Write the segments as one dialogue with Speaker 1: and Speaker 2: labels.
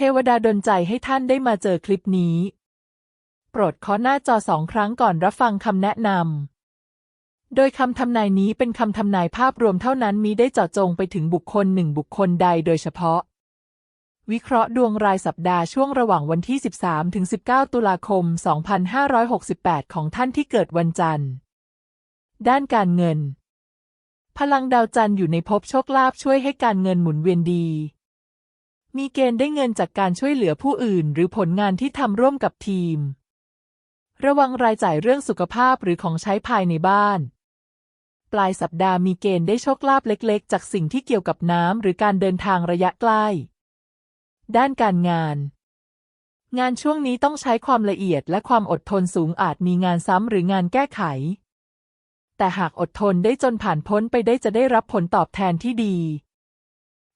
Speaker 1: เทวดาดลใจให้ท่านได้มาเจอคลิปนี้ โปรดเคาะหน้าจอสองครั้งก่อนรับฟังคำแนะนำ โดยคำทำนายนี้เป็นคำทำนายภาพรวมเท่านั้นมิได้เจาะจงไปถึงบุคคลหนึ่งบุคคลใดโดยเฉพาะ วิเคราะห์ดวงรายสัปดาห์ช่วงระหว่างวันที่ 13ถึง19 ตุลาคม 2568 ของท่านที่เกิดวันจันทร์ ด้านการเงิน พลังดาวจันทร์อยู่ในภพโชคลาภช่วยให้การเงินหมุนเวียนดี มีเกณฑ์ได้เงินจากการช่วยเหลือผู้อื่น หรือผลงานที่ทำร่วมกับทีม ระวังรายจ่ายเรื่องสุขภาพหรือของใช้ภายในบ้าน ปลายสัปดาห์มีเกณฑ์ได้โชคลาภเล็ก ๆ จากสิ่งที่เกี่ยวกับน้ำหรือการเดินทางระยะใกล้ ด้านการงาน งานช่วงนี้ต้องใช้ความละเอียดและความอดทนสูงอาจมีงานซ้ำหรืองานแก้ไข แต่หากอดทนได้จนผ่านพ้นไปได้จะได้รับผลตอบแทนที่ดี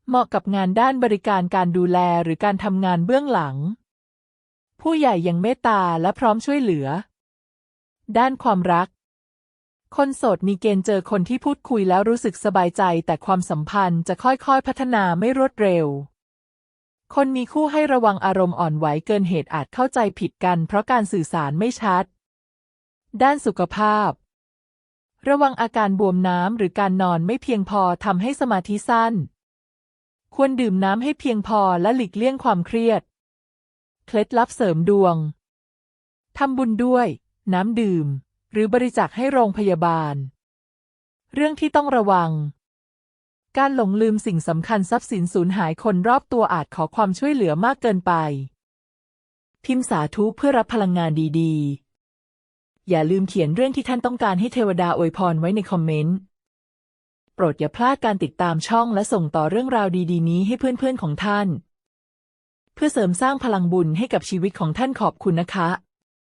Speaker 1: เหมาะกับงานด้านบริการการดูแลหรือการทำงานเบื้องหลัง ผู้ใหญ่ยังเมตตาและพร้อมช่วยเหลือ ด้านความรัก คนโสดมีเกณฑ์เจอคนที่พูดคุยแล้วรู้สึกสบายใจ แต่ความสัมพันธ์จะค่อยๆพัฒนาไม่รวดเร็ว คนมีคู่ให้ระวังอารมณ์อ่อนไหวเกินเหตุอาจเข้าใจผิดกัน เพราะการสื่อสารไม่ชัด ด้านสุขภาพระวังอาการบวมน้ำหรือการนอนไม่เพียงพอทำให้สมาธิสั้น ควรดื่มน้ำให้เพียงพอและหลีกเลี่ยงความเครียด เคล็ดลับเสริมดวง ทำบุญด้วย น้ำดื่ม หรือบริจาคให้โรงพยาบาล เรื่องที่ต้องระวัง การหลงลืมสิ่งสำคัญทรัพย์สินสูญหายคนรอบตัวอาจขอความช่วยเหลือมากเกินไป พิมพ์สาธุเพื่อรับพลังงานดีๆ อย่าลืมเขียนเรื่องที่ท่านต้องการให้เทวดาอวยพรไว้ในคอมเมนต์ โปรดอย่าพลาดการติดตามช่องและส่งต่อเรื่องราวดีๆ นี้ให้เพื่อนๆของท่าน เพื่อเสริมสร้างพลังบุญให้กับชีวิตของท่านขอบคุณนะคะ